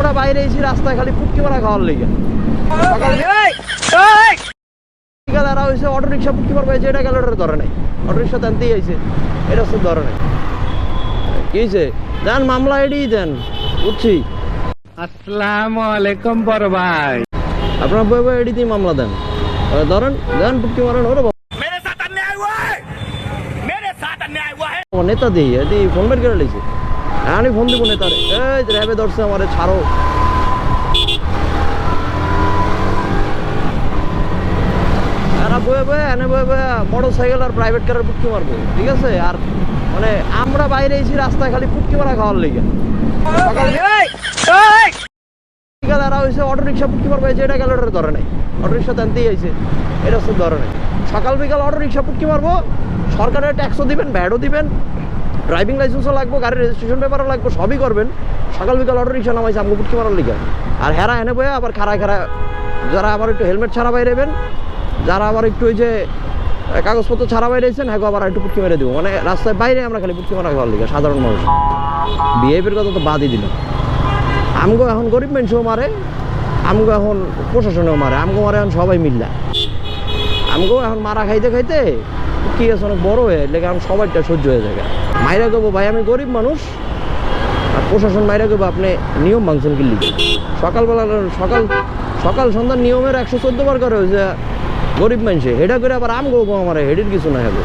আমরা বাইরে এসে রাস্তায় খালি ফুটকি মারা খাওয়ার লেগে। তারা হয়েছে অটো রিক্সা পুটকি মারা পাইছে এটা গেল ওটার ধরে নাই অটো রিক্সা টানতেই আইছে এটা সব ধরে দেন মামলা আইডি দেন বুঝছি। আসসালামু আলাইকুম বড় ভাই। আপনার বই বই আইডি দিয়ে মামলা দেন। ধরেন দেন পুটকি মারেন ওরে নেতা দিয়ে ফোন বের করে আমি ফোন দিব নেতারে। এই র্যাবে ধরছে আমারে ছাড়ো। এরা বয়ে বয়ে এনে বয়ে বয়ে মোটর সাইকেল আর প্রাইভেট কারের পুটকি মারবো ঠিক আছে? আর মানে আমরা বাইরে রাস্তায় খালি পুটকি মারা খাওয়ার লেগে। হয়েছে অটো রিক্সা পুটকি মারবে যেটা গেল ওটা ধরে নাই অটো রিক্সা টানতেই আইছে এটা সব ধরে নাই সকাল বিকাল অটো রিক্সা পুটকি মারবো সরকারের ট্যাক্সও দিবেন ভ্যাটও দিবেন ড্রাইভিং লাইসেন্সও লাগবো, গাড়ির রেজিস্ট্রেশন পেপারও লাগবে, সবই করবেন। সকাল বিকাল অটো রিক্সা নামাইছে, আমাকে পুটকি মারার লিগে। আর হেরা এনে বয়ে আবার খাড়ায় খাড়ায়, যারা আবার একটু হেলমেট ছাড়া বাইরেবেন যারা আবার একটু ওই যে কাগজপত্র ছাড়া বাইরেছেন হ্যাঁ আবার একটু পুটকি মেরে দেবো। মানে রাস্তায় বাইরে আমরা খালি পুটকি মারা খাওয়ার লিগে, সাধারণ মানুষ। বিহেভিয়ার কথা তো বাদই দিল আমগো এখন গরিব মানুষও মারে, আমগো এখন প্রশাসনেও মারে, আমগো মারে এখন সবাই মিল্লা। আমগো এখন মারা খাইতে খাইতে কি আছে? অনেক বড় হয়ে লেগে এখন সবাইটা সহ্য হয়ে যায়। মাইরা গেবো ভাই, আমি গরিব মানুষ। আর প্রশাসন মাইরা গেবো আপনি নিয়ম ভাঙছেন কি সকালবেলা, সকাল সকাল সন্ধ্যার নিয়মের একশো চোদ্দ বার করে হয়েছে গরিব মানুষে। হেডা করে আবার আম গো আমার, হেডির কিছু না হবে।